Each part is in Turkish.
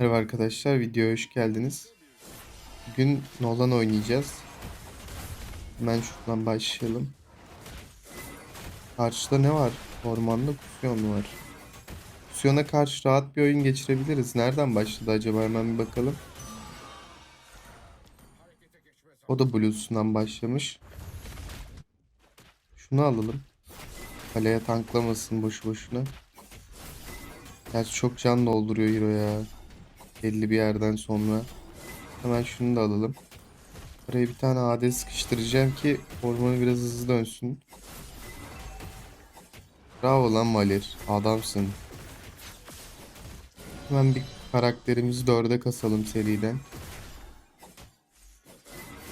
Merhaba arkadaşlar, videoya hoş geldiniz. Bugün Nolan oynayacağız. Hemen şuradan başlayalım. Karşıda ne var? Ormanda Kusyon var. Kusyon'a karşı rahat bir oyun geçirebiliriz. Nereden başladı acaba? Hemen bir bakalım. O da Blues'undan başlamış. Şunu alalım. Kaleye tanklamasın boşu boşuna. Gerçi çok can dolduruyor Hero ya. Belli bir yerden sonra. Hemen şunu da alalım. Buraya bir tane AD sıkıştıracağım ki ormanı biraz hızlı dönsün. Bravo lan Malir. Adamsın. Hemen bir karakterimizi dörde kasalım seriden.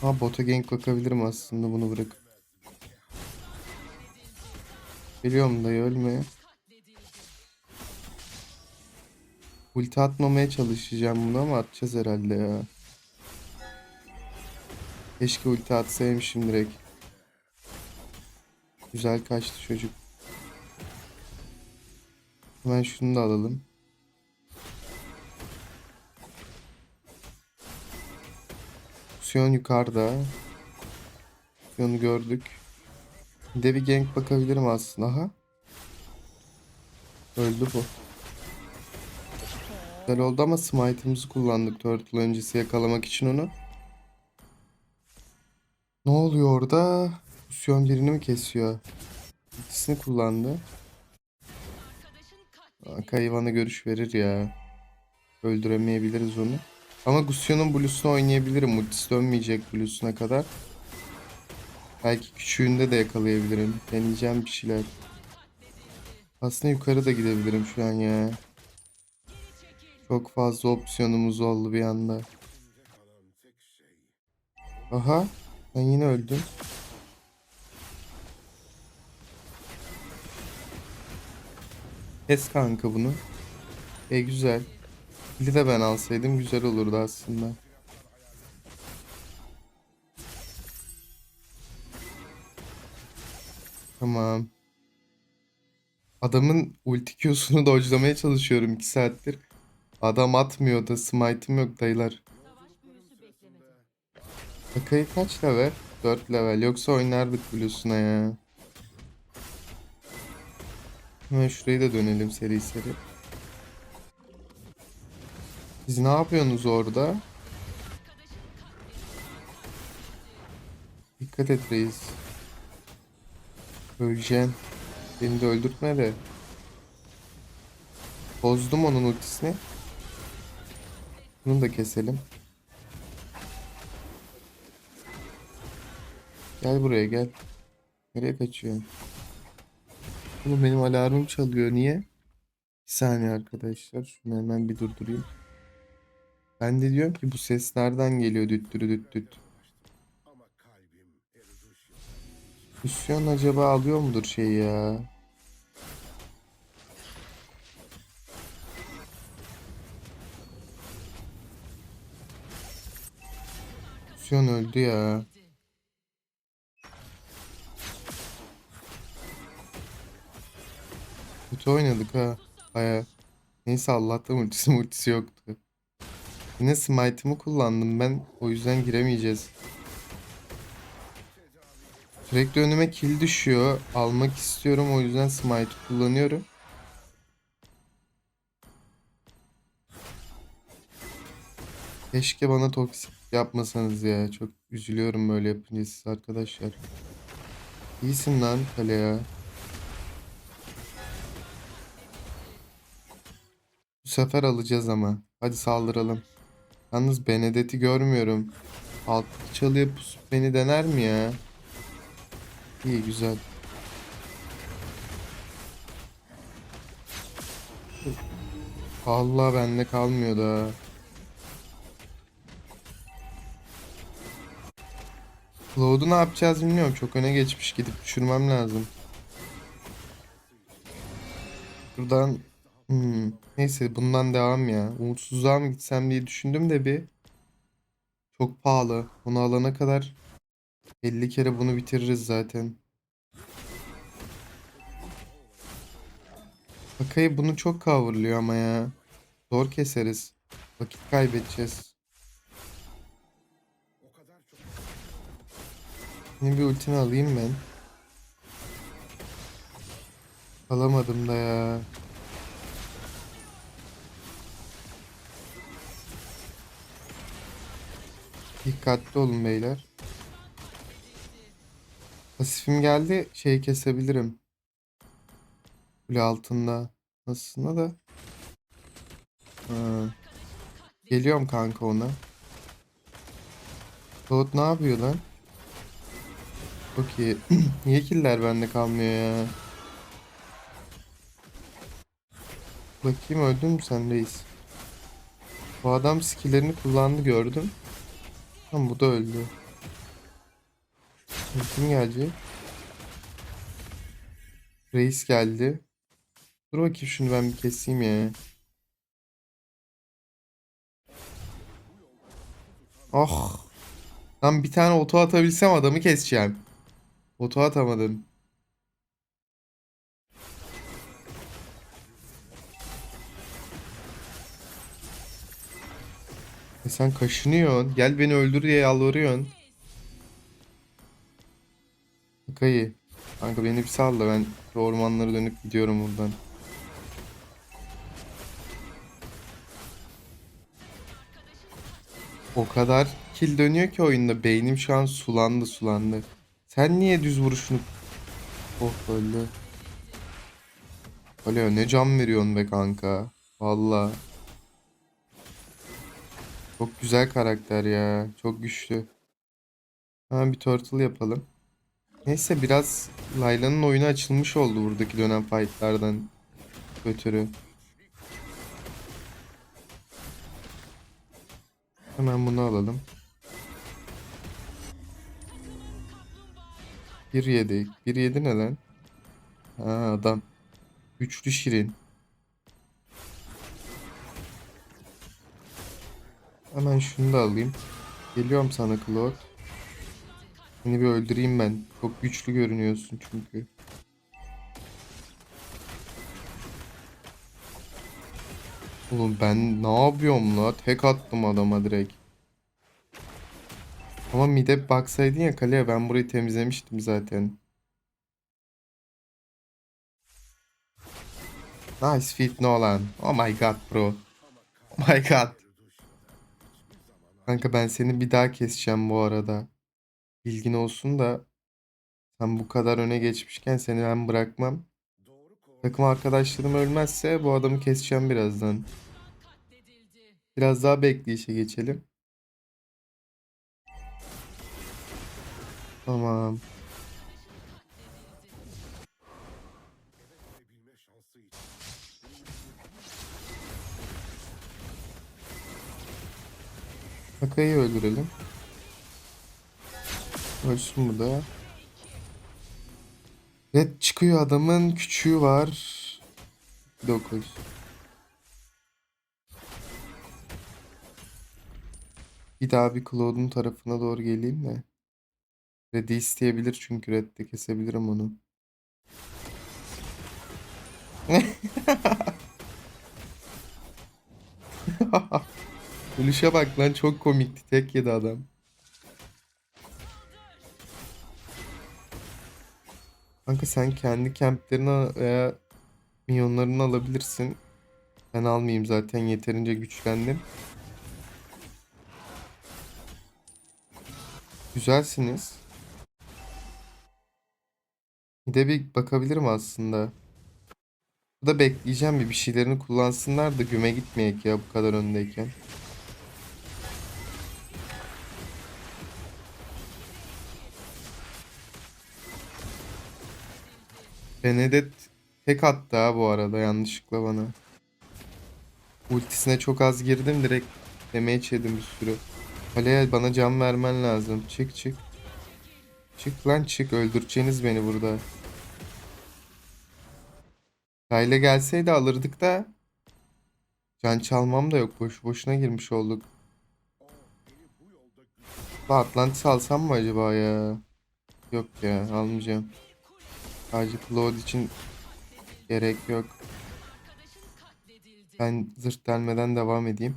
Ha bota gank bakabilirim aslında bunu bırak. Biliyorum dayı ölme. Ulti atmamaya çalışacağım bunu ama atacağız herhalde ya. Keşke ulti atsaymışım direkt. Güzel kaçtı çocuk. Hemen şunu da alalım. Sion yukarıda. Sion'u gördük. Bir de bir gank bakabilirim aslında. Aha. Öldü bu. Güzel oldu ama smite'ımızı kullandık turtle öncesi yakalamak için onu. Ne oluyor orada? Sion birini mi kesiyor? İkisini kullandı. Aa, Kayıvan'a görüş verir ya. Öldüremeyebiliriz onu. Ama Gusion'un Blue'sunu oynayabilirim. Ultisi dönmeyecek Blue'suna kadar. Belki küçüğünde de yakalayabilirim. Deneyeceğim bir şeyler. Aslında yukarı da gidebilirim şu an ya. Çok fazla opsiyonumuz oldu bir anda. Aha. Ben yine öldüm. Kes kanka bunu. E güzel. Bili de ben alsaydım güzel olurdu aslında. Tamam. Adamın ulti Q'sunu dodge'lamaya çalışıyorum 2 saattir. Adam atmıyor da smite'ım yok dayılar. Takayı kaç level? 4 level. Yoksa oynardık Blue'suna ya. Hemen şurayı da dönelim seri seri. Siz ne yapıyorsunuz orada? Dikkat et reis. Öleceğim. Beni de öldürtme de. Bozdum onun ultisini. Bunu da keselim. Gel buraya gel. Nereye kaçıyorsun? Oğlum benim alarmım çalıyor. Niye? Bir saniye arkadaşlar. Şunu hemen bir durdurayım. Ben de diyorum ki bu ses nereden geliyor düt dürü düt düt. Hüsyan acaba alıyor mudur şeyi ya? Hüsyan öldü ya. Kötü oynadık ha. Baya. Neyse Allah'tan ultisi multisi yoktu. Yine smite'ımı kullandım ben. O yüzden giremeyeceğiz. Sürekli önüme kill düşüyor. Almak istiyorum o yüzden smite kullanıyorum. Keşke bana toksik yapmasanız ya. Çok üzülüyorum böyle yapınca siz arkadaşlar. İyisin lan kale ya. Bu sefer alacağız ama. Hadi saldıralım. Yalnız Benedet'i görmüyorum. Alttaki çalıya pusup beni dener mi ya? İyi güzel. Allah bende kalmıyor da. Cloud'u ne yapacağız bilmiyorum. Çok öne geçmiş. Gidip düşürmem lazım. Buradan hmm. Neyse bundan devam ya. Umutsuzluğa mı gitsem diye düşündüm de bir. Çok pahalı. Onu alana kadar 50 kere bunu bitiririz zaten. Akayı bunu çok coverlıyor ama ya. Zor keseriz. Vakit kaybedeceğiz. Yine bir ultimi alayım ben. Alamadım da ya. Dikkatli olun beyler. Pasifim geldi. Şeyi kesebilirim. Kule altında. Aslında da. Ha. Geliyorum kanka ona. Toad ne yapıyor lan? Çok iyi. Niye killer bende kalmıyor ya? Bakayım öldün mü sen reis? Bu adam skillerini kullandı gördüm. Tamam bu da öldü. Kim gelecek? Reis geldi. Dur bakayım şunu ben bir keseyim ya. Oh. Lan bir tane oto atabilsem adamı keseceğim. Oto atamadım. E sen kaşınıyorsun. Gel beni öldür diye yalvarıyorsun. Bakayı. Kanka beni bir sal da ben ormanlara dönüp gidiyorum buradan. O kadar kill dönüyor ki oyunda. Beynim şu an sulandı sulandı. Sen niye düz vuruşunu... Oh öldü. Alo ne can veriyorsun be kanka. Valla. Çok güzel karakter ya. Çok güçlü. Hemen bir turtle yapalım. Neyse biraz Layla'nın oyunu açılmış oldu buradaki dönem fightlardan ötürü. Hemen bunu alalım. 1-7. 1-7 ne lan? Ha adam. Güçlü şirin. Hemen şunu da alayım. Geliyorum sana Claude. Seni bir öldüreyim ben. Çok güçlü görünüyorsun çünkü. Oğlum ben ne yapıyorum la? Tek attım adama direkt. Ama mide baksaydın ya kaleye ben burayı temizlemiştim zaten. Nice feat Nolan. Oh my god bro. Oh my god. Kanka ben seni bir daha keseceğim bu arada. Bilgin olsun da sen bu kadar öne geçmişken seni ben bırakmam. Takım arkadaşlarım ölmezse bu adamı keseceğim birazdan. Biraz daha bekleyişe geçelim. Tamam. Kakayı öldürelim. Ölsün bu da. Red çıkıyor adamın küçüğü var. 9. Bir daha bir Claude'un tarafına doğru geleyim de. Red'i isteyebilir çünkü Red'de kesebilirim onu. Ölüşe bak lan çok komikti. Tek yedi adam. Kanka sen kendi kemplerini veya minyonlarını alabilirsin. Ben almayayım zaten yeterince güçlendim. Güzelsiniz. Bir de bir bakabilirim aslında. Bu da bekleyeceğim bir bir şeylerini kullansınlar da güme gitmeyek ya bu kadar öndeyken. Benedetta tek attı ha bu arada yanlışlıkla bana. Ultisine çok az girdim direkt damage yedim bir sürü. Kaleye bana can vermen lazım. Çık çık. Çık lan çık öldüreceğiniz beni burada. Kayla gelseydi alırdık da. Can çalmam da yok. Boş boşuna girmiş olduk. Atlantis alsam mı acaba ya? Yok ya almayacağım. Sadece Claude için gerek yok. Ben zırt delmeden devam edeyim.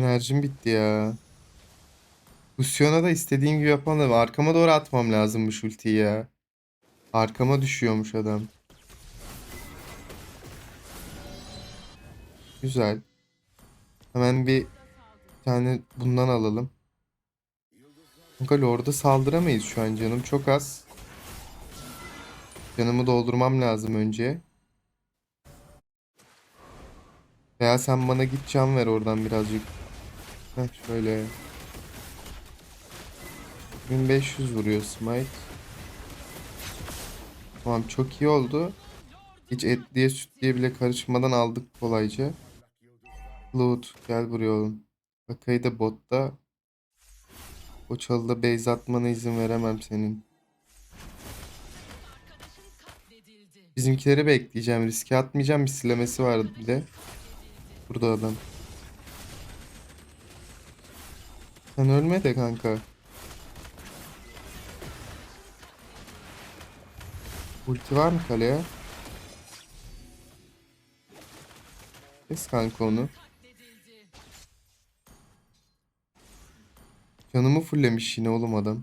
Enerjim bitti ya. Lucian'a da istediğim gibi yapamadım. Arkama doğru atmam lazımmış ultiyi ya. Arkama düşüyormuş adam. Güzel. Hemen bir tane bundan alalım. Kanka Lord'a saldıramayız şu an canım çok az. Canımı doldurmam lazım önce. Veya sen bana git can ver oradan birazcık. Heh şöyle. 1500 vuruyor smite. Tamam çok iyi oldu. Hiç etliye sütliye bile karışmadan aldık kolayca. Loot gel buraya oğlum. Bakayı da botta. O çalıda base atmana izin veremem senin. Bizimkileri bekleyeceğim. Riske atmayacağım. Bir silemesi var bir de. Burada adam. Sen ölme de kanka. Ulti var mı kaleye? Kes kanka onu. Canımı fullemiş yine oğlum adam.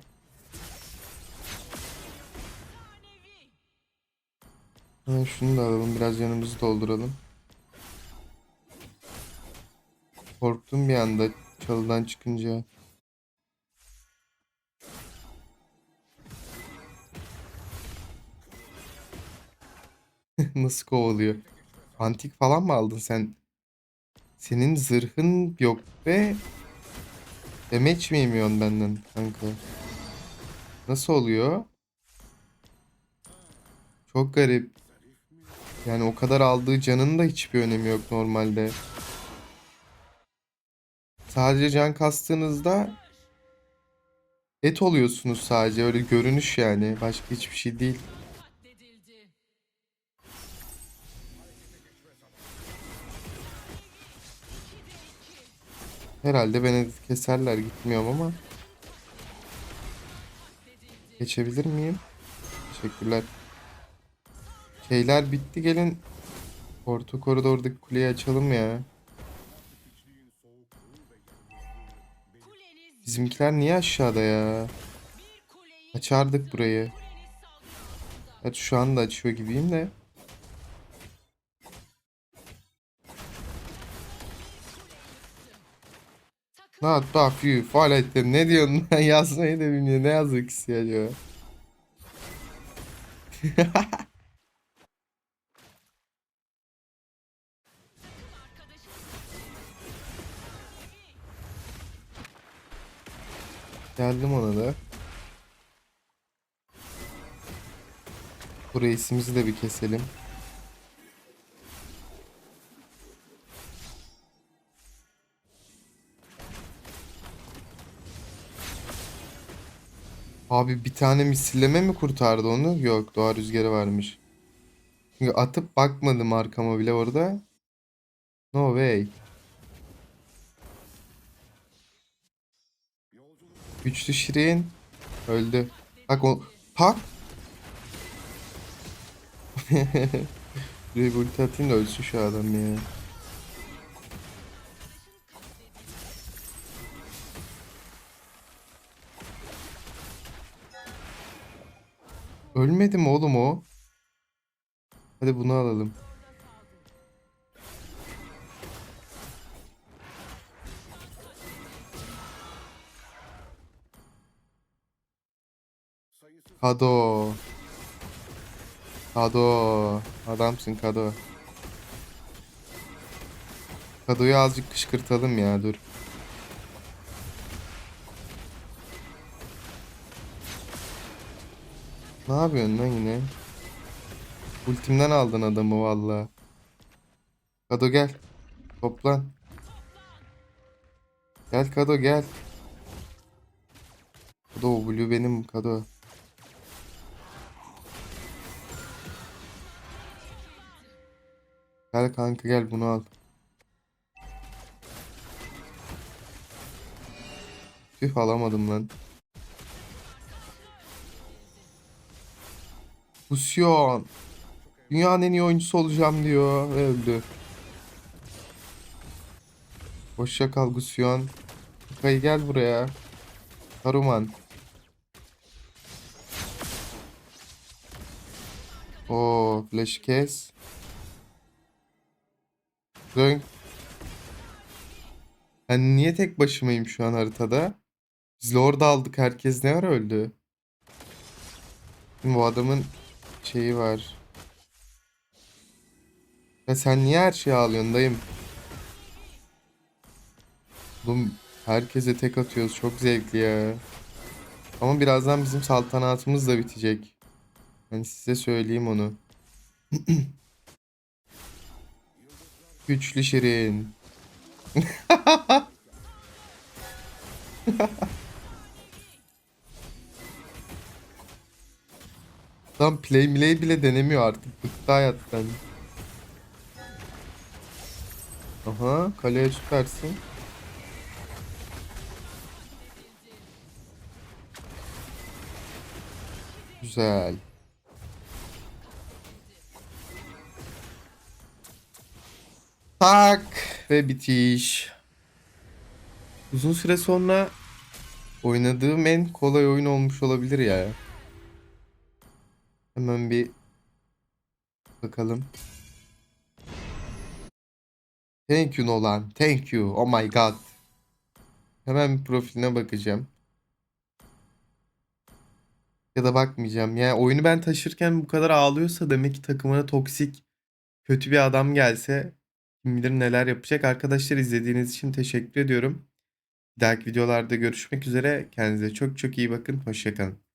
Ha, şunu da alalım. Biraz canımızı dolduralım. Korktum bir anda çalıdan çıkınca. Nasıl kovalıyor? Antik falan mı aldın sen? Senin zırhın yok be. Demeç mi yemiyorsun benden kanka? Nasıl oluyor? Çok garip. Yani o kadar aldığı canın da hiçbir önemi yok normalde. Sadece can kastığınızda et oluyorsunuz sadece. Öyle görünüş yani. Başka hiçbir şey değil. Herhalde beni keserler gitmiyorum ama. Geçebilir miyim? Teşekkürler. Şeyler bitti gelin. Orta koridordaki kuleyi açalım ya. Bizimkiler niye aşağıda ya? Açardık burayı. Evet şu anda açıyor gibiyim de. Not you fall ettim. Ne diyorsun lan? Yazmayı da bilmiyor. Ne yazmak istiyor? Geldim ona da. Bu reisimizi de bir keselim. Abi bir tane misilleme mi kurtardı onu? Yok doğa rüzgarı varmış. Çünkü atıp bakmadım arkama bile orada. No way. Güçlü Şirin öldü. Bak o. Buraya bir ulti atayım da ölsün şu adam ya. Ölmedi mi oğlum o? Hadi bunu alalım. Kado. Kado. Adamsın Kado. Kado'yu azıcık kışkırtalım ya dur. Ne yapıyorsun lan yine? Ultimden aldın adamı valla. Kado gel. Toplan. Gel Kado gel. Kado Blue benim Kado. Gel kanka gel bunu al. Tüh alamadım lan. Lucian. Dünyanın en iyi oyuncusu olacağım diyor ve öldü. Hoşça kal Gusyon. Kay gel buraya. Saruman. Oo, flash kes. Dön. Ben niye tek başımayım şu an haritada? Biz Lord aldık. Herkes ne ara öldü? Şimdi bu adamın şeyi var. Ya sen niye her şeyi alıyorsun dayım? Oğlum herkese tek atıyoruz. Çok zevkli ya. Ama birazdan bizim saltanatımız da bitecek. Ben size söyleyeyim onu. Güçlü Şirin. Tam play play bile denemiyor artık. Bıktı hayattan. Aha kaleye süpersin. Güzel. Tak ve bitiş. Uzun süre sonra oynadığım en kolay oyun olmuş olabilir ya. Hemen bir bakalım. Thank you Nolan. Thank you. Oh my god. Hemen profiline bakacağım. Ya da bakmayacağım. Yani oyunu ben taşırken bu kadar ağlıyorsa demek ki takımına toksik kötü bir adam gelse kim bilir neler yapacak. Arkadaşlar izlediğiniz için teşekkür ediyorum. Bir dahaki videolarda görüşmek üzere. Kendinize çok çok iyi bakın. Hoşçakalın.